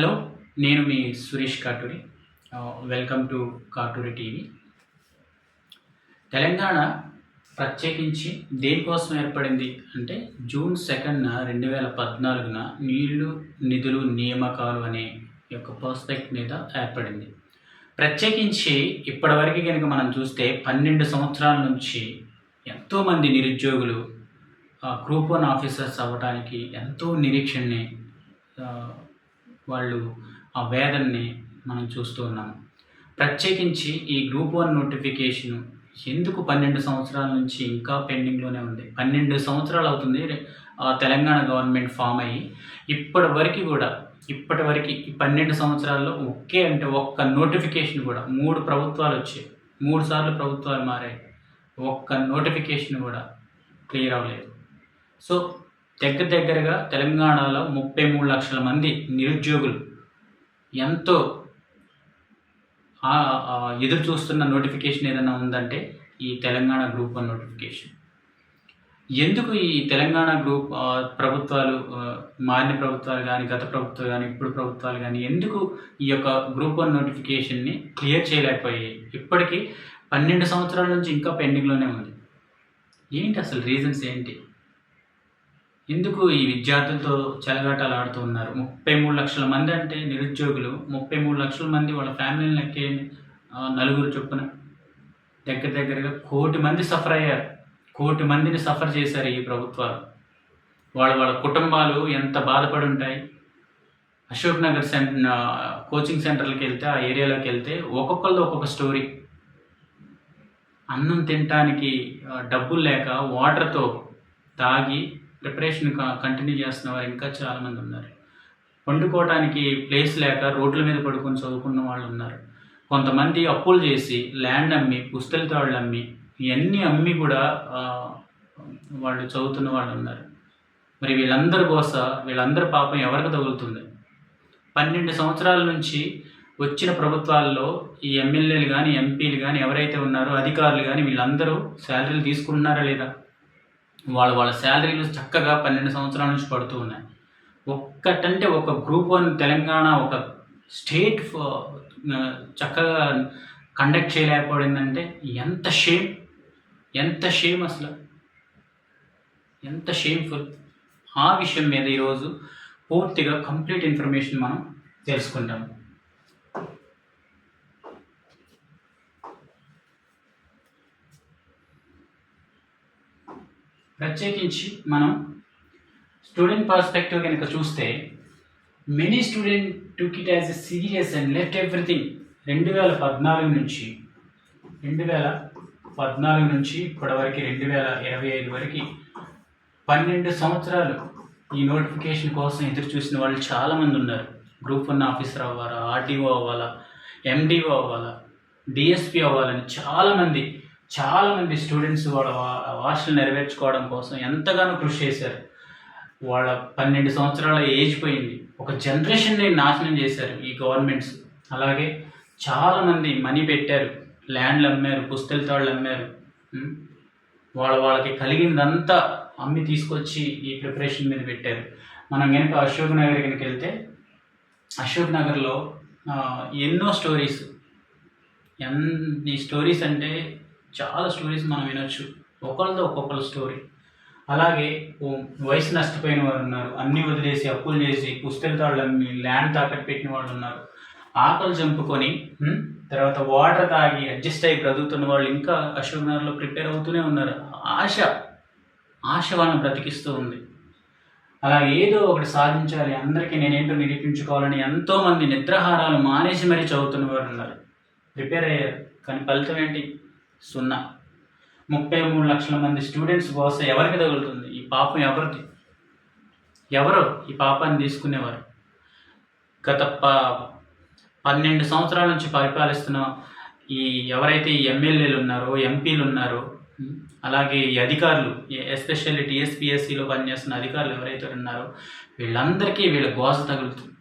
Hello నేను మీ Suresh Katuri. Welcome to Katuri TV. Telangana ప్రత్యేకించి దేనికోసం ఏర్పడింది అంటే జూన్ సెకండ్న రెండు వేల పద్నాలుగున నీళ్ళు నిధులు నియామకాలు అనే యొక్క పర్స్పెక్ట్ మీద ఏర్పడింది. ప్రత్యేకించి ఇప్పటివరకు కనుక మనం చూస్తే పన్నెండు సంవత్సరాల నుంచి ఎంతోమంది నిరుద్యోగులు గ్రూప్ వన్ ఆఫీసర్స్ అవ్వడానికి ఎంతో నిరీక్షణని వాళ్ళు ఆ వేదనని మనం చూస్తూ ఉన్నాము ప్రత్యేకించి ఈ గ్రూప్ వన్ నోటిఫికేషన్ ఎందుకు పన్నెండు సంవత్సరాల నుంచి ఇంకా పెండింగ్లోనే ఉంది? పన్నెండు సంవత్సరాలు అవుతుంది. ఆ, తెలంగాణ గవర్నమెంట్ ఫామ్ అయ్యి ఇప్పటి వరకు కూడా ఇప్పటి వరకు ఈ పన్నెండు సంవత్సరాల్లో ఒకే అంటే ఒక్క నోటిఫికేషన్ కూడా మూడు ప్రభుత్వాలు వచ్చాయి. మూడు సార్లు ప్రభుత్వాలు మారాయి. ఒక్క నోటిఫికేషన్ కూడా క్లియర్ అవ్వలేదు. సో దగ్గర దగ్గరగా తెలంగాణలో ముప్పై మూడు లక్షల మంది నిరుద్యోగులు ఎంతో ఎదురు చూస్తున్న నోటిఫికేషన్ ఏదైనా ఉందంటే ఈ తెలంగాణ గ్రూప్ వన్ నోటిఫికేషన్. ఎందుకు ఈ తెలంగాణ గ్రూప్ ప్రభుత్వాలు మారిన ప్రభుత్వాలు కానీ గత ప్రభుత్వాలు కానీ ఇప్పుడు ప్రభుత్వాలు కానీ ఎందుకు ఈ యొక్క గ్రూప్ వన్ నోటిఫికేషన్ని క్లియర్ చేయలేకపోయాయి? ఇప్పటికీ పన్నెండు సంవత్సరాల నుంచి ఇంకా పెండింగ్లోనే ఉంది. ఏంటి అసలు రీజన్స్ ఏంటి? ఎందుకు ఈ విద్యార్థులతో చెలగాటలు ఆడుతూ ఉన్నారు? ముప్పై మూడు లక్షల మంది అంటే నిరుద్యోగులు ముప్పై మూడు లక్షల మంది వాళ్ళ ఫ్యామిలీని లెక్కే నలుగురు చొప్పున దగ్గర దగ్గరగా కోటి మంది సఫర్ అయ్యారు. కోటి మందిని సఫర్ చేశారు ఈ ప్రభుత్వాలు. వాళ్ళ వాళ్ళ కుటుంబాలు ఎంత బాధపడి ఉంటాయి అశోక్ నగర్ సెంటర్ కోచింగ్ సెంటర్కి వెళ్తే ఆ ఏరియాలోకి వెళ్తే ఒక్కొక్కరిది ఒక్కొక్క స్టోరీ. అన్నం తినటానికి డబ్బులు లేక వాటర్తో తాగి ప్రిపరేషన్ కంటిన్యూ చేస్తున్న వారు ఇంకా చాలామంది ఉన్నారు. వండుకోవడానికి ప్లేస్ లేక రోడ్ల మీద పడుకొని చదువుకున్న వాళ్ళు ఉన్నారు. కొంతమంది అప్పులు చేసి ల్యాండ్ అమ్మి పుస్తల తాళ్ళు అమ్మి ఇవన్నీ అమ్మి కూడా వాళ్ళు చదువుతున్న వాళ్ళు ఉన్నారు. మరి వీళ్ళందరి కోస వీళ్ళందరి పాపం ఎవరికి తగులుతుంది? పన్నెండు సంవత్సరాల నుంచి వచ్చిన ప్రభుత్వాల్లో ఈ ఎమ్మెల్యేలు కానీ ఎంపీలు కానీ ఎవరైతే ఉన్నారో అధికారులు కానీ వీళ్ళందరూ శాలరీలు తీసుకుంటున్నారా లేదా? వాళ్ళ వాళ్ళ శాలరీలు చక్కగా పన్నెండు సంవత్సరాల నుంచి పడుతూ ఉన్నాయి. ఒక్కటంటే ఒక గ్రూప్ వన్ తెలంగాణ ఒక స్టేట్ చక్కగా కండక్ట్ చేయలేకపోయిందంటే ఎంత షేమ్? ఎంత షేమ్ అసలు? ఎంత షేమ్ఫుల్? ఆ విషయం మీద ఈరోజు పూర్తిగా కంప్లీట్ ఇన్ఫర్మేషన్ మనం తెలుసుకుంటాం. ప్రత్యేకించి మనం స్టూడెంట్ పర్స్పెక్టివ్ కనుక చూస్తే many student took it as a serious and left everything రెండు వేల పద్నాలుగు నుంచి రెండు వేల పద్నాలుగు నుంచి ఇప్పటివరకు రెండు వేల ఇరవై ఐదు వరకు పన్నెండు సంవత్సరాలు ఈ నోటిఫికేషన్ కోసం ఎదురు చూసిన వాళ్ళు చాలామంది ఉన్నారు. గ్రూప్ వన్ ఆఫీసర్ అవ్వాలా ఆర్టీఓ అవ్వాలా ఎండిఓ అవ్వాలా డిఎస్పి అవ్వాలని చాలామంది చాలామంది స్టూడెంట్స్ వాళ్ళ వా- ఆశలు నెరవేర్చుకోవడం కోసం ఎంతగానో కృషి చేశారు. వాళ్ళ పన్నెండు సంవత్సరాల ఏజ్ పోయింది. ఒక జనరేషన్ని నాశనం చేశారు ఈ గవర్నమెంట్స్ అలాగే చాలామంది మనీ పెట్టారు ల్యాండ్లు అమ్మారు పుస్తల తాళ్ళు అమ్మారు వాళ్ళ వాళ్ళకి కలిగిందంతా అమ్మి తీసుకొచ్చి ఈ ప్రిపరేషన్ మీద పెట్టారు. మనం కనుక అశోక్ నగర్ కనుక వెళ్తే అశోక్ నగర్లో ఎన్నో స్టోరీస్ ఎన్ని స్టోరీస్ అంటే చాలా స్టోరీస్ మనం వినొచ్చు. ఒకళ్ళతో ఒక్కొక్కరు స్టోరీ అలాగే వయసు నష్టపోయిన వారు ఉన్నారు. అన్నీ వదిలేసి అప్పులు చేసి పుస్తకాలు తాళ్ళు అమ్మి ల్యాండ్ తాకట్టు పెట్టిన వాళ్ళు ఉన్నారు. ఆకలి చంపుకొని తర్వాత వాటర్ తాగి అడ్జస్ట్ అయ్యి బ్రతుకుతున్న వాళ్ళు ఇంకా అశోక్ నగర్లో ప్రిపేర్ అవుతూనే ఉన్నారు. ఆశ ఆశ వాళ్ళని బ్రతికిస్తూ ఉంది. అలా ఏదో ఒకటి సాధించాలి. అందరికీ నేనేంటో నిరూపించుకోవాలని ఎంతోమంది నిద్రాహారాలు మానేసి మరీ చదువుతున్న వారు ఉన్నారు. ప్రిపేర్ అయ్యారు. కానీ ఫలితం ఏంటి? సున్నా. ముప్పై మూడు లక్షల మంది స్టూడెంట్స్ బోస ఎవరికి తగులుతుంది? ఈ పాపం ఎవరిది? ఎవరు ఈ పాపాన్ని తీసుకునేవారు? గత ప పన్నెండు సంవత్సరాల నుంచి పరిపాలిస్తున్న ఈ ఎవరైతే ఈ ఎమ్మెల్యేలు ఉన్నారో ఎంపీలు ఉన్నారో అలాగే ఈ అధికారులు ఎస్పెషల్లీ టీఎస్పిఎస్సిలో పనిచేస్తున్న అధికారులు ఎవరైతే ఉన్నారో వీళ్ళందరికీ వీళ్ళ గోస తగులుతుంది.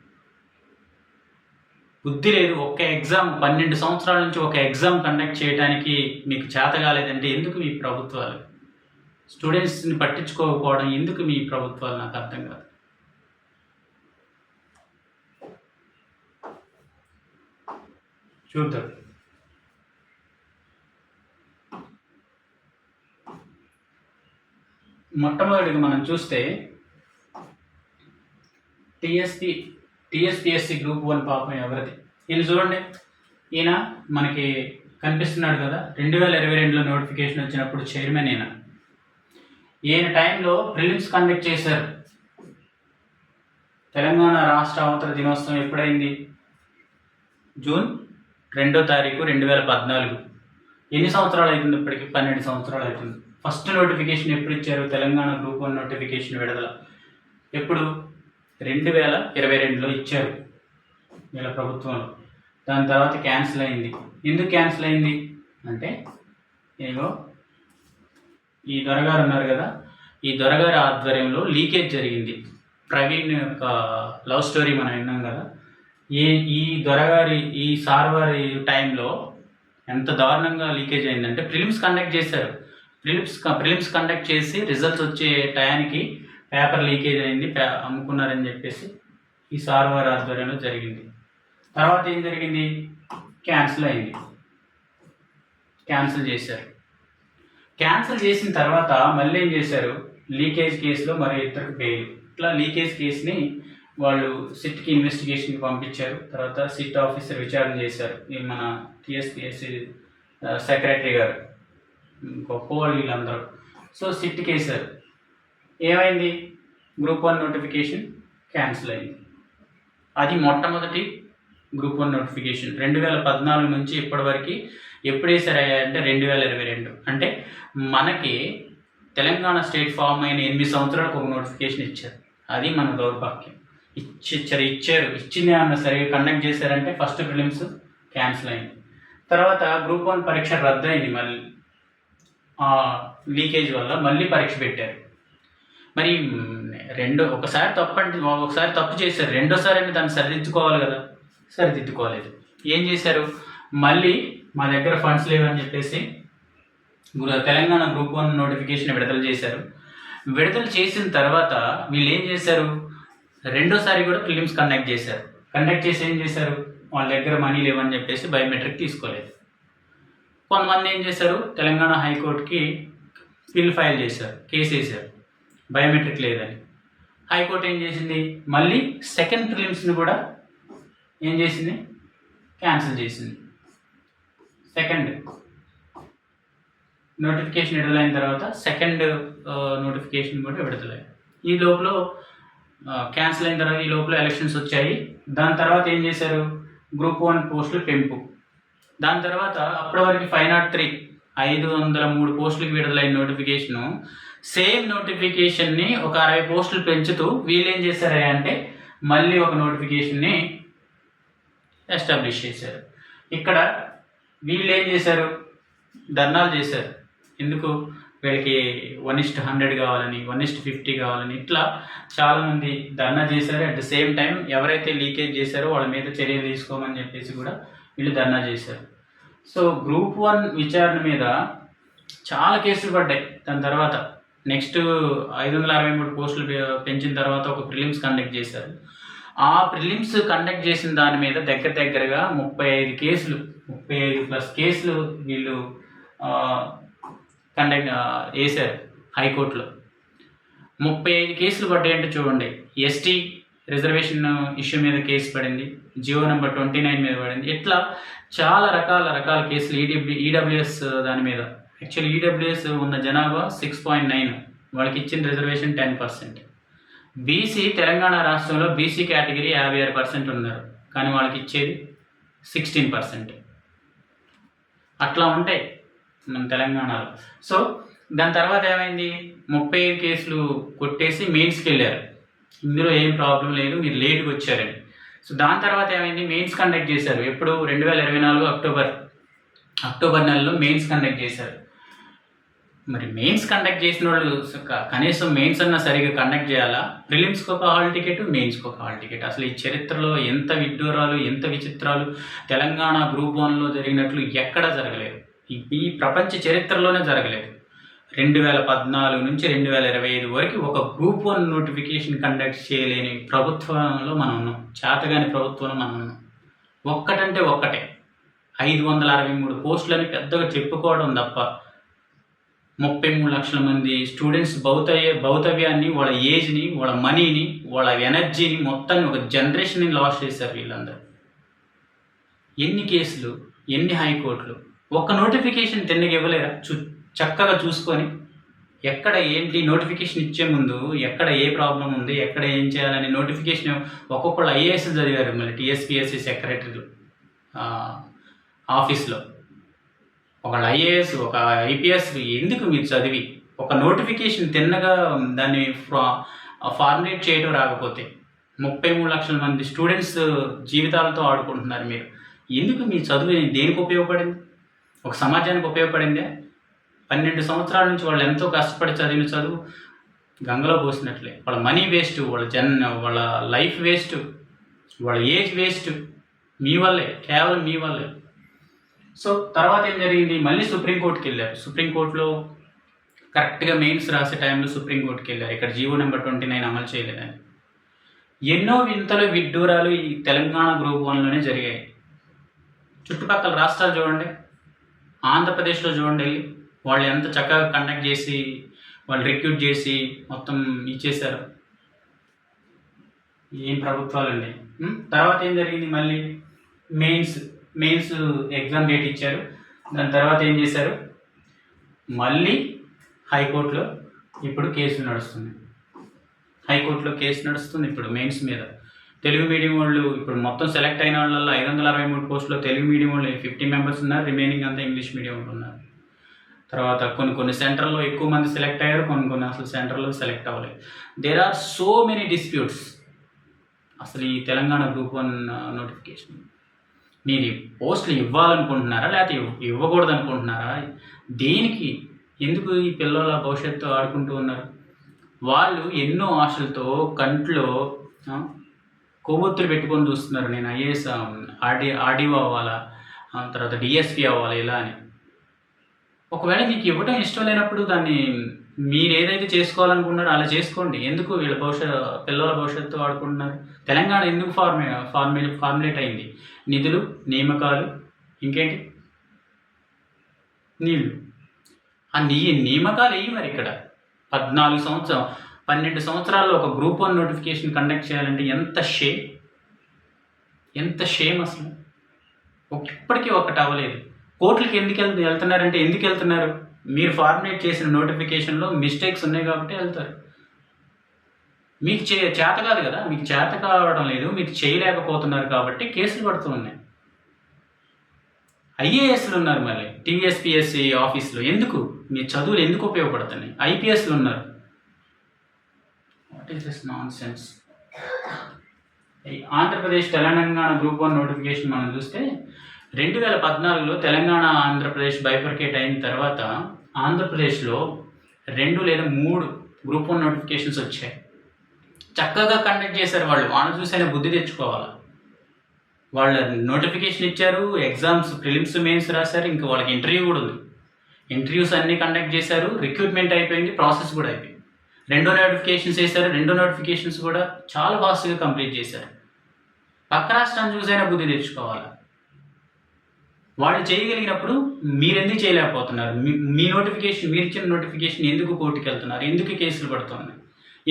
బుద్ధి లేదు. ఒక్క ఎగ్జామ్ పన్నెండు సంవత్సరాల నుంచి ఒక ఎగ్జామ్ కండక్ట్ చేయడానికి మీకు చేత కాలేదంటే ఎందుకు మీ ప్రభుత్వాలు? స్టూడెంట్స్ని పట్టించుకోకపోవడం ఎందుకు మీ ప్రభుత్వాలు? నాకు అర్థం కాదు. చూద్దాం. మొట్టమొదటిగా మనం చూస్తే టిఎస్పి టిఎస్పిఎస్సి గ్రూప్ వన్ పాపం ఎవరిది? ఈయన చూడండి. ఈయన మనకి కనిపిస్తున్నాడు కదా రెండు వేల ఇరవై రెండులో నోటిఫికేషన్ వచ్చినప్పుడు చైర్మన్ ఈయన. ఈయన టైంలో ప్రిలిమ్స్ కండక్ట్ చేశారు. తెలంగాణ రాష్ట్ర అవతర దినోత్సవం ఎప్పుడైంది? జూన్ రెండో తారీఖు రెండు వేల పద్నాలుగు. ఎన్ని సంవత్సరాలు అవుతుంది ఇప్పటికి? పన్నెండు సంవత్సరాలు అవుతుంది. ఫస్ట్ నోటిఫికేషన్ ఎప్పుడు ఇచ్చారు? తెలంగాణ గ్రూప్ వన్ నోటిఫికేషన్ విడుదల. ఎప్పుడు? రెండు వేల ఇరవై రెండులో ఇచ్చారు వీళ్ళ ప్రభుత్వంలో దాని తర్వాత క్యాన్సిల్ అయింది. ఎందుకు క్యాన్సిల్ అయింది? అంటే ఏగో ఈ దొరగారు ఉన్నారు కదా ఈ దొరగారి ఆధ్వర్యంలో లీకేజ్ జరిగింది. ప్రవీణ్ యొక్క లవ్ స్టోరీ మనం విన్నాం కదా. ఈ ఈ దొరగారి ఈ సార్ వారి టైంలో ఎంత దారుణంగా లీకేజ్ అయిందంటే ప్రిలిమ్స్ కండక్ట్ చేశారు. ప్రిలిమ్స్ ప్రిలిమ్స్ కండక్ట్ చేసి రిజల్ట్స్ వచ్చే టయానికి పేపర్ లీకేజ్ అయింది పే- అమ్ముకున్నారని చెప్పేసి ఈ సార్ వారి ఆధ్వర్యంలో జరిగింది. తర్వాత ఏం జరిగింది? క్యాన్సిల్ అయింది. క్యాన్సిల్ చేశారు. క్యాన్సిల్ చేసిన తర్వాత మళ్ళీ ఏం చేశారు? లీకేజ్ కేసులో మరి ఇద్దరికి బెయిల్. ఇట్లా లీకేజ్ కేసుని వాళ్ళు సిట్కి ఇన్వెస్టిగేషన్కి పంపించారు. తర్వాత సిట్ ఆఫీసర్ విచారణ చేశారు. మన టీఎస్పిఎస్సి సెక్రటరీ గారు. గొప్ప వాళ్ళు వీళ్ళందరూ సో సిట్కి వేశారు ఏమైంది? గ్రూప్ వన్ నోటిఫికేషన్ క్యాన్సిల్ అయింది. అది మొట్టమొదటి గ్రూప్ వన్ నోటిఫికేషన్ రెండు వేల పద్నాలుగు నుంచి ఇప్పటివరకు ఎప్పుడు సరే అంటే రెండు వేల ఇరవై రెండు. అంటే మనకి తెలంగాణ స్టేట్ ఫామ్ అయిన ఎనిమిది సంవత్సరాలకు ఒక నోటిఫికేషన్ ఇచ్చారు. అది మన దౌర్భాగ్యం. ఇచ్చిచ్చారు ఇచ్చారు. ఇచ్చింది అన్న సరే కండక్ట్ చేశారంటే ఫస్ట్ ఫిలిమ్స్ క్యాన్సిల్ అయింది. తర్వాత గ్రూప్ వన్ పరీక్ష రద్దయింది మళ్ళీ. లీకేజ్ వల్ల మళ్ళీ పరీక్ష పెట్టారు. మరి రెండు రెండో ఒకసారి తప్పు అంటే ఒకసారి తప్పు చేశారు. రెండోసారి అంటే దాన్ని సరిదిద్దుకోవాలి కదా. సరిదిద్దుకోలేదు. ఏం చేశారు? మళ్ళీ మా దగ్గర ఫండ్స్ లేవని చెప్పేసి తెలంగాణ గ్రూప్ వన్ నోటిఫికేషన్ విడుదల చేశారు. విడుదల చేసిన తర్వాత వీళ్ళు ఏం చేశారు? రెండోసారి కూడా ఫిలిమ్స్ కండక్ట్ చేశారు. కండక్ట్ చేసి ఏం చేశారు? వాళ్ళ దగ్గర మనీ లేవని చెప్పేసి బయోమెట్రిక్ తీసుకోలేదు. కొంతమంది ఏం చేశారు? తెలంగాణ హైకోర్టుకి బిల్ ఫైల్ చేశారు. కేసు వేశారు. బయోమెట్రిక్ లేదని. హైకోర్టు ఏం చేసింది? మళ్ళీ సెకండ్ ప్రిలిమ్స్ని కూడా ఏం చేసింది? క్యాన్సిల్ చేసింది. సెకండ్ నోటిఫికేషన్ విడుదలైన తర్వాత సెకండ్ నోటిఫికేషన్ uh, కూడా విడుదలై ఈ లోపల క్యాన్సిల్ uh, అయిన తర్వాత ఈ లోపల ఎలక్షన్స్ వచ్చాయి. దాని తర్వాత ఏం చేశారు? గ్రూప్ వన్ పోస్టులు పెంపు. దాని తర్వాత అప్పటి వరకు ఫైవ్ నాట్ త్రీ ఐదు వందల మూడు పోస్టులకు విడుదలైన నోటిఫికేషను. సేమ్ నోటిఫికేషన్ని ఒక అరవై పోస్టులు పెంచుతూ వీళ్ళు ఏం చేశారు అంటే మళ్ళీ ఒక నోటిఫికేషన్ని ఎస్టాబ్లిష్ చేశారు. ఇక్కడ వీళ్ళు ఏం చేశారు? ధర్నాలు చేశారు. ఎందుకు? వీళ్ళకి వన్ ఇస్ట్ హండ్రెడ్ కావాలని వన్ ఇస్ట్ ఫిఫ్టీ కావాలని ఇట్లా చాలామంది ధర్నా చేశారు. అట్ ద సేమ్ టైం ఎవరైతే లీకేజ్ చేశారో వాళ్ళ మీద చర్యలు తీసుకోమని చెప్పేసి కూడా వీళ్ళు ధర్నా చేశారు. సో గ్రూప్ వన్ విచారణ మీద చాలా కేసులు పడ్డాయి దాని తర్వాత. నెక్స్ట్ ఐదు వందల అరవై మూడు పోస్టులు పె- పెంచిన తర్వాత ఒక ప్రిలిమ్స్ కండక్ట్ చేశారు. ఆ ప్రిలిమ్స్ కండక్ట్ చేసిన దాని మీద దగ్గర దగ్గరగా ముప్పై ఐదు కేసులు ముప్పై ఐదు ప్లస్ కేసులు వీళ్ళు కండక్ట్ వేశారు హైకోర్టులో. ముప్పై ఐదు కేసులు పడ్డాయంటే చూడండి. ఎస్టీ రిజర్వేషన్ ఇష్యూ మీద కేసు పడింది. జియో నెంబర్ ట్వంటీ నైన్ మీద పడింది. ఇట్లా చాలా రకాల రకాల కేసులు ఈడబ్ల్యూ ఈడబ్ల్యూఎస్ దాని మీద. యాక్చువల్లీ ఈడబ్ల్యూఎస్ ఉన్న జనాభా సిక్స్ పాయింట్ నైన్ వాళ్ళకి ఇచ్చిన reservation ten percent BC Telangana రాష్ట్రంలో బీసీ కేటగిరీ యాభై ఆరు పర్సెంట్ ఉన్నారు. కానీ వాళ్ళకి ఇచ్చేది సిక్స్టీన్ పర్సెంట్ అట్లా ఉంటాయి మన తెలంగాణలో. సో దాని తర్వాత ఏమైంది? ముప్పై కేసులు కొట్టేసి మెయిన్స్కి వెళ్ళారు. ఇందులో ఏం ప్రాబ్లం లేదు మీరు లేట్గా వచ్చారని. సో దాని తర్వాత ఏమైంది? మెయిన్స్ కండక్ట్ చేశారు. ఎప్పుడు? రెండు వేల ఇరవై నాలుగు అక్టోబర్. అక్టోబర్ నెలలో మెయిన్స్ కండక్ట్ చేశారు. మరి మెయిన్స్ కండక్ట్ చేసిన వాళ్ళు కనీసం మెయిన్స్ అన్నా సరిగ్గా కండక్ట్ చేయాలా? ప్రిలిమ్స్కి ఒక హాల్ టికెట్ మెయిన్స్కి ఒక హాల్ టికెట్ అసలు ఈ చరిత్రలో ఎంత విడ్డూరాలు ఎంత విచిత్రాలు తెలంగాణ గ్రూప్ వన్లో జరిగినట్లు ఎక్కడా జరగలేదు. ఈ ప్రపంచ చరిత్రలోనే జరగలేదు. రెండు వేల పద్నాలుగు నుంచి రెండు వేల ఇరవై ఐదు వరకు ఒక గ్రూప్ వన్ నోటిఫికేషన్ కండక్ట్ చేయలేని ప్రభుత్వంలో మనం ఉన్నాం. చేతగాని ప్రభుత్వంలో మనం ఉన్నాం. ఒక్కటంటే ఒక్కటే. ఐదు వందల అరవై మూడు పోస్టులని పెద్దగా చెప్పుకోవడం తప్ప ముప్పై మూడు లక్షల మంది స్టూడెంట్స్ భౌతవ్య భౌతవ్యాన్ని వాళ్ళ ఏజ్ని వాళ్ళ మనీని వాళ్ళ ఎనర్జీని మొత్తాన్ని ఒక జనరేషన్ని లాస్ చేశారు వీళ్ళందరూ. ఎన్ని కేసులు ఎన్ని హైకోర్టులు ఒక్క నోటిఫికేషన్ తిన్నగా ఇవ్వలేరా? చక్కగా చూసుకొని ఎక్కడ ఏంటి నోటిఫికేషన్ ఇచ్చే ముందు ఎక్కడ ఏ ప్రాబ్లం ఉంది ఎక్కడ ఏం చేయాలని నోటిఫికేషన్ ఒక్కొక్కళ్ళు ఐఏఎస్ చదివారు మళ్ళీ టీఎస్పిఎస్సి సెక్రటరీలు ఆఫీస్లో. ఒకళ్ళు ఐఏఎస్ ఒక ఐపీఎస్ ఎందుకు మీరు చదివి? ఒక నోటిఫికేషన్ తిన్నగా దాన్ని ఫార్ములేట్ చేయడం రాకపోతే ముప్పై మూడు లక్షల మంది స్టూడెంట్స్ జీవితాలతో ఆడుకుంటున్నారు మీరు. ఎందుకు మీ చదువు దేనికి ఉపయోగపడింది? ఒక సమాజానికి ఉపయోగపడిందే? పన్నెండు సంవత్సరాల నుంచి వాళ్ళు ఎంతో కష్టపడి చదివిన చదువు గంగలో పోసినట్లే. వాళ్ళ మనీ వేస్ట్ వాళ్ళ జన్ వాళ్ళ లైఫ్ వేస్ట్ వాళ్ళ ఏజ్ వేస్ట్ మీ వల్లే కేవలం మీ వల్లే. సో తర్వాత ఏం జరిగింది? మళ్ళీ సుప్రీంకోర్టుకి వెళ్ళారు. సుప్రీంకోర్టులో కరెక్ట్గా మెయిన్స్ రాసే టైంలో సుప్రీంకోర్టుకి వెళ్ళారు. ఇక్కడ జీవో నెంబర్ ట్వంటీ నైన్ అమలు చేయలేదని. ఎన్నో వింతలు విడ్డూరాలు ఈ తెలంగాణ గ్రూప్ వన్లోనే జరిగాయి. చుట్టుపక్కల రాష్ట్రాలు చూడండి. ఆంధ్రప్రదేశ్లో చూడండి. వెళ్ళి వాళ్ళు ఎంత చక్కగా కండక్ట్ చేసి వాళ్ళు రిక్రూట్ చేసి మొత్తం ఇచ్చేశారు. ఏం ప్రభుత్వాలండి? తర్వాత ఏం జరిగింది? మళ్ళీ మెయిన్స్ మెయిన్స్ ఎగ్జామ్ డేట్ ఇచ్చారు. దాని తర్వాత ఏం చేశారు? మళ్ళీ హైకోర్టులో ఇప్పుడు కేసు నడుస్తుంది. హైకోర్టులో కేసు నడుస్తుంది ఇప్పుడు మెయిన్స్ మీద. తెలుగు మీడియం వాళ్ళు ఇప్పుడు మొత్తం సెలెక్ట్ అయిన వాళ్ళల్లో ఐదు వందల అరవై మూడు పోస్టులో తెలుగు మీడియం వాళ్ళు ఫిఫ్టీ మెంబర్స్ ఉన్నారు. రిమైనింగ్ అంతా ఇంగ్లీష్ మీడియం వాళ్ళు ఉన్నారు. తర్వాత కొన్ని కొన్ని సెంటర్లో ఎక్కువ మంది సెలెక్ట్ అయ్యారు కొన్ని కొన్ని అసలు సెంటర్లో సెలెక్ట్ అవ్వలేదు. There are so many disputes అసలు ఈ తెలంగాణ గ్రూప్ వన్ నోటిఫికేషన్ మీరు ఈ పోస్టులు ఇవ్వాలనుకుంటున్నారా లేకపోతే ఇవ్వకూడదు అనుకుంటున్నారా దేనికి? ఎందుకు ఈ పిల్లల భవిష్యత్తు ఆడుకుంటూ ఉన్నారు? వాళ్ళు ఎన్నో ఆశలతో కంట్లో కొవ్వొత్తులు పెట్టుకొని చూస్తున్నారు. నేను ఐఏఎస్ ఆర్డి ఆర్డీఓ అవ్వాలా తర్వాత డిఎస్పి అవ్వాలా ఇలా అని. ఒకవేళ మీకు ఇవ్వడం ఇష్టం లేనప్పుడు దాన్ని మీరు ఏదైతే చేసుకోవాలనుకున్నారో అలా చేసుకోండి. ఎందుకు వీళ్ళ భవిష్యత్ పిల్లల భవిష్యత్తు ఆడుకుంటున్నారు తెలంగాణ ఎందుకు ఫార్మే ఫార్మే ఫార్ములేట్ అయింది? నిధులు నియామకాలు ఇంకేంటి? నీళ్ళు ఆ నీ నియామకాలు ఏవి మరి ఇక్కడ? పద్నాలుగు సంవత్సరం పన్నెండు సంవత్సరాల్లో ఒక గ్రూప్ వన్ నోటిఫికేషన్ కండక్ట్ చేయాలంటే ఎంత షేమ్ ఎంత షేమ్ అసలు? ఇప్పటికీ ఒకటి అవ్వలేదు. కోర్టులకి ఎందుకు వెళ్తు వెళ్తున్నారంటే ఎందుకు వెళ్తున్నారు? మీరు ఫార్ములేట్ చేసిన నోటిఫికేషన్లో మిస్టేక్స్ ఉన్నాయి కాబట్టి వెళ్తారు. మీకు చే చేత కాదు కదా? మీకు చేత కావడం లేదు మీకు చేయలేకపోతున్నారు కాబట్టి కేసులు పడుతూ ఉన్నాయి. ఐఏఎస్లు ఉన్నారు మళ్ళీ టీఎస్పిఎస్సి ఆఫీస్లో. ఎందుకు? మీ చదువులు ఎందుకు ఉపయోగపడుతున్నాయి? ఐపీఎస్లు ఉన్నారు. What is this nonsense Andhra Pradesh Telangana group one notification మనం చూస్తే రెండు వేల పద్నాలుగులో తెలంగాణ ఆంధ్రప్రదేశ్ బైఫర్కేట్ అయిన తర్వాత ఆంధ్రప్రదేశ్లో రెండు లేదా మూడు గ్రూప్ వన్ నోటిఫికేషన్స్ వచ్చాయి. చక్కగా కండక్ట్ చేశారు వాళ్ళు. వాళ్ళు చూసైనా బుద్ధి తెచ్చుకోవాలి? వాళ్ళ నోటిఫికేషన్ ఇచ్చారు ఎగ్జామ్స్ ప్రిలిమ్స్ మెయిన్స్ రాశారు ఇంకా వాళ్ళకి ఇంటర్వ్యూ కూడా ఉంది. ఇంటర్వ్యూస్ అన్నీ కండక్ట్ చేశారు రిక్రూట్మెంట్ అయిపోయింది ప్రాసెస్ కూడా అయిపోయింది. రెండో నోటిఫికేషన్స్ వేశారు రెండో నోటిఫికేషన్స్ కూడా చాలా ఫాస్ట్గా కంప్లీట్ చేశారు. పక్క రాష్ట్రాన్ని చూసైనా బుద్ధి తెచ్చుకోవాలి? వాళ్ళు చేయగలిగినప్పుడు మీరు ఎందుకు చేయలేకపోతున్నారు? మీ మీ నోటిఫికేషన్ మీరు ఇచ్చిన నోటిఫికేషన్ ఎందుకు కోర్టుకి వెళ్తున్నారు? ఎందుకు కేసులు పడుతున్నాయి?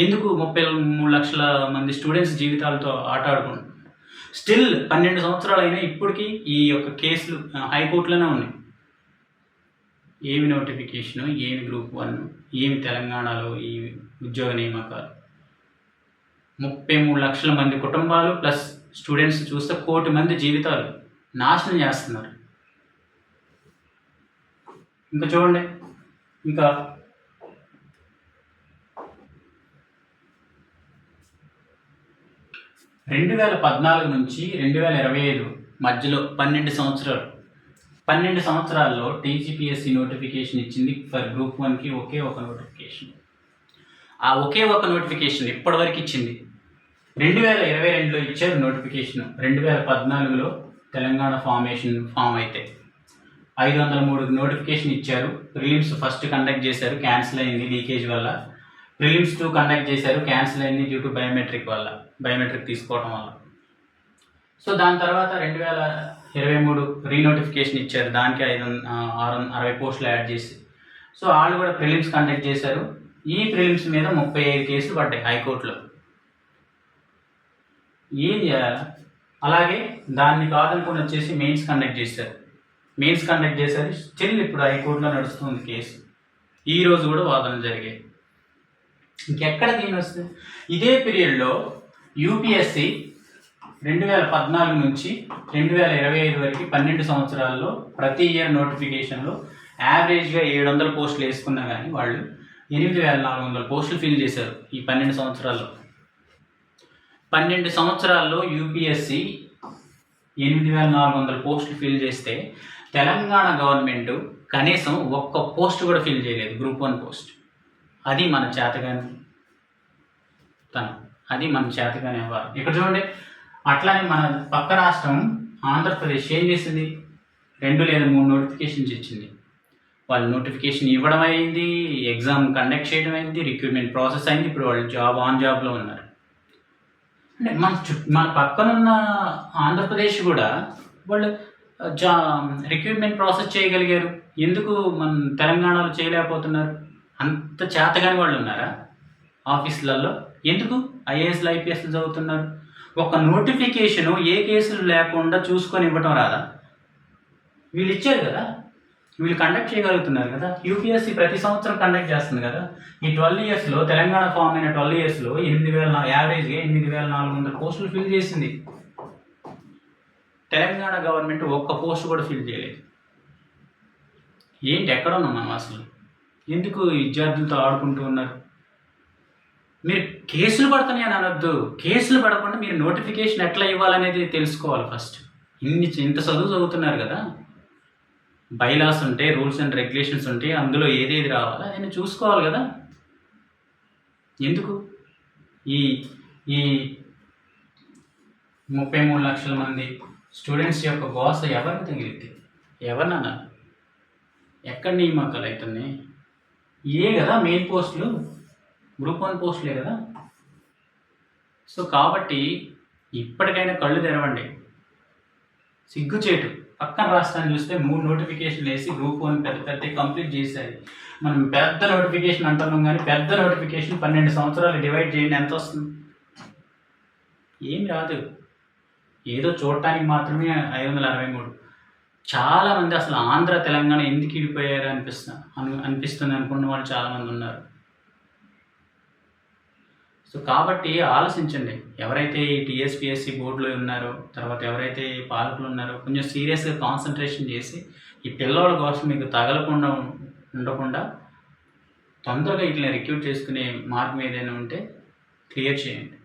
ఎందుకు ముప్పై మూడు లక్షల మంది స్టూడెంట్స్ జీవితాలతో ఆటాడుకుంటున్నారు స్టిల్ పన్నెండు సంవత్సరాలు అయినా ఇప్పటికీ ఈ యొక్క కేసులు హైకోర్టులోనే ఉన్నాయి. ఏమి నోటిఫికేషను ఏమి గ్రూప్ వన్ ఏమి తెలంగాణలో ఈ ఉద్యోగ నియామకాలు? ముప్పై మూడు లక్షల మంది కుటుంబాలు ప్లస్ స్టూడెంట్స్ చూస్తే కోటి మంది జీవితాలు నాశనం చేస్తున్నారు. ఇంకా చూడండి. ఇంకా రెండు వేల పద్నాలుగు నుంచి రెండు వేల ఇరవై ఐదు మధ్యలో పన్నెండు సంవత్సరాలు. పన్నెండు సంవత్సరాల్లో టీజీపీఎస్సీ నోటిఫికేషన్ ఇచ్చింది ఫర్ గ్రూప్ వన్కి ఒకే ఒక నోటిఫికేషన్. ఆ ఒకే ఒక నోటిఫికేషన్ ఇప్పటివరకు ఇచ్చింది. రెండు వేల ఇరవై రెండులో ఇచ్చారు నోటిఫికేషన్. రెండు వేల పద్నాలుగులో తెలంగాణ ఫార్మేషన్ ఫామ్ అయితే. ఐదు వందల మూడు నోటిఫికేషన్ ఇచ్చారు. ప్రిలిమ్స్ ఫస్ట్ కండక్ట్ చేశారు క్యాన్సిల్ అయింది లీకేజ్ వల్ల. ప్రిలిమ్స్ టూ కండక్ట్ చేశారు క్యాన్సిల్ అయింది డ్యూ టు బయోమెట్రిక్ వల్ల బయోమెట్రిక్ తీసుకోవడం వల్ల. సో దాని తర్వాత రెండు వేల ఇరవై మూడు రీనోటిఫికేషన్ ఇచ్చారు. దానికి ఐదు ఆరు అరవై పోస్టులు యాడ్ చేసి. సో వాళ్ళు కూడా ప్రిలిమ్స్ కండక్ట్ చేశారు. ఈ ప్రిలిమ్స్ మీద ముప్పై ఐదు కేసులు పడ్డాయి హైకోర్టులో. ఏం చేయాలి? అలాగే దాన్ని కాదనుకుని వచ్చేసి మెయిన్స్ కండక్ట్ చేశారు. మెయిన్స్ కండక్ట్ చేశారు. స్టిల్ ఇప్పుడు హైకోర్టులో నడుస్తుంది కేసు. ఈ రోజు కూడా వాదనలు జరిగాయి. ఇంకెక్కడ దీని వస్తుంది ఇదే పీరియడ్లో యూపీఎస్సి రెండు వేల పద్నాలుగు నుంచి రెండు వేల ఇరవై ఐదు వరకు పన్నెండు సంవత్సరాల్లో ప్రతి ఇయర్ నోటిఫికేషన్లో యావరేజ్గా ఏడు వందల పోస్టులు వేసుకున్నా కానీ వాళ్ళు ఎనిమిది వేల నాలుగు వందల పోస్టులు ఫిల్ చేశారు ఈ పన్నెండు సంవత్సరాల్లో. పన్నెండు సంవత్సరాల్లో యూపీఎస్సి ఎనిమిది వేల నాలుగు వందల పోస్టులు ఫిల్ చేస్తే తెలంగాణ గవర్నమెంట్ కనీసం ఒక్క పోస్ట్ కూడా ఫిల్ చేయలేదు గ్రూప్ వన్ పోస్ట్. అది మన చేతగాని తను. అది మన చేతగానే వారు. ఇక్కడ చూడండి అట్లానే మన పక్క రాష్ట్రం ఆంధ్రప్రదేశ్ ఏం చేసింది? రెండు లేదా మూడు నోటిఫికేషన్స్ ఇచ్చింది. వాళ్ళు నోటిఫికేషన్ ఇవ్వడం అయింది ఎగ్జామ్ కండక్ట్ చేయడం అయింది రిక్రూట్మెంట్ ప్రాసెస్ అయింది ఇప్పుడు వాళ్ళు జాబ్ ఆన్ జాబ్లో ఉన్నారు. అంటే మన చుట్టూ మన పక్కనున్న ఆంధ్రప్రదేశ్ కూడా వాళ్ళు జా రిక్రూట్మెంట్ ప్రాసెస్ చేయగలిగారు. ఎందుకు మన తెలంగాణలో చేయలేకపోతున్నారు? అంత చేతగాని వాళ్ళు ఉన్నారా? ఆఫీసులలో ఎందుకు? ఐఏఎస్లు ఐపీఎస్లు చదువుతున్నారు. ఒక నోటిఫికేషను ఏ కేసులు లేకుండా చూసుకొని ఇవ్వటం రాదా? వీళ్ళు ఇచ్చారు కదా. వీళ్ళు కండక్ట్ చేయగలుగుతున్నారు కదా. యూపీఎస్సీ ప్రతి సంవత్సరం కండక్ట్ చేస్తుంది కదా. ఈ ట్వెల్వ్ ఇయర్స్లో తెలంగాణ ఫామ్ అయిన ట్వెల్వ్ ఇయర్స్లో ఎనిమిది వేల యావరేజ్గా ఎనిమిది వేల నాలుగు వందల పోస్టులు ఫిల్ చేసింది. తెలంగాణ గవర్నమెంట్ ఒక్క పోస్ట్ కూడా ఫిల్ చేయలేదు. ఏంటి ఎక్కడ ఉన్నాం మనం అసలు? ఎందుకు విద్యార్థులతో ఆడుకుంటూ ఉన్నారు? మీరు కేసులు పడుతున్నాయి అని అనొద్దు. కేసులు పడకుండా మీరు నోటిఫికేషన్ ఎట్లా ఇవ్వాలనేది తెలుసుకోవాలి ఫస్ట్. ఇన్ని ఇంత చదువు చదువుతున్నారు కదా. బైలాస్ ఉంటాయి రూల్స్ అండ్ రెగ్యులేషన్స్ ఉంటాయి అందులో ఏదేది రావాలో నేను చూసుకోవాలి కదా. ఎందుకు? ఈ ఈ ముప్పై మూడు లక్షల మంది స్టూడెంట్స్ యొక్క గోస ఎవరికి తగిలిద్ది? ఎవరినన్నా? ఎక్కడ నియామకాలు అవుతున్నాయి? ఏ కదా మెయిన్ పోస్టులు గ్రూప్ వన్ పోస్టులే కదా. సో కాబట్టి ఇప్పటికైనా కళ్ళు తెరవండి. సిగ్గుచేటు. పక్కన రాష్ట్రాన్ని చూస్తే మూడు నోటిఫికేషన్లు వేసి గ్రూప్ వన్ పెద్ద పెద్ద కంప్లీట్ చేశారు. మనం పెద్ద నోటిఫికేషన్ అంటున్నాం కానీ పెద్ద నోటిఫికేషన్ పన్నెండు సంవత్సరాలు డివైడ్ చేయండి ఎంత వస్తుంది? ఏం రాదు. ఏదో చూడటానికి మాత్రమే ఐదు వందల అరవై మూడు. చాలామంది అసలు ఆంధ్ర తెలంగాణ ఎందుకు ఇడిపోయారు అనిపిస్తా అను అనిపిస్తుంది అనుకున్న వాళ్ళు చాలామంది ఉన్నారు. సో కాబట్టి ఆలోచించండి ఎవరైతే ఈ టీఎస్పిఎస్సి బోర్డులో ఉన్నారో తర్వాత ఎవరైతే ఈ పాలకులు ఉన్నారో కొంచెం సీరియస్గా కాన్సన్ట్రేషన్ చేసి ఈ పిల్లల కోసం మీకు తగలకుండా ఉండకుండా తొందరగా ఇట్లా రిక్రూట్ చేసుకునే మార్గం ఏదైనా ఉంటే క్లియర్ చేయండి.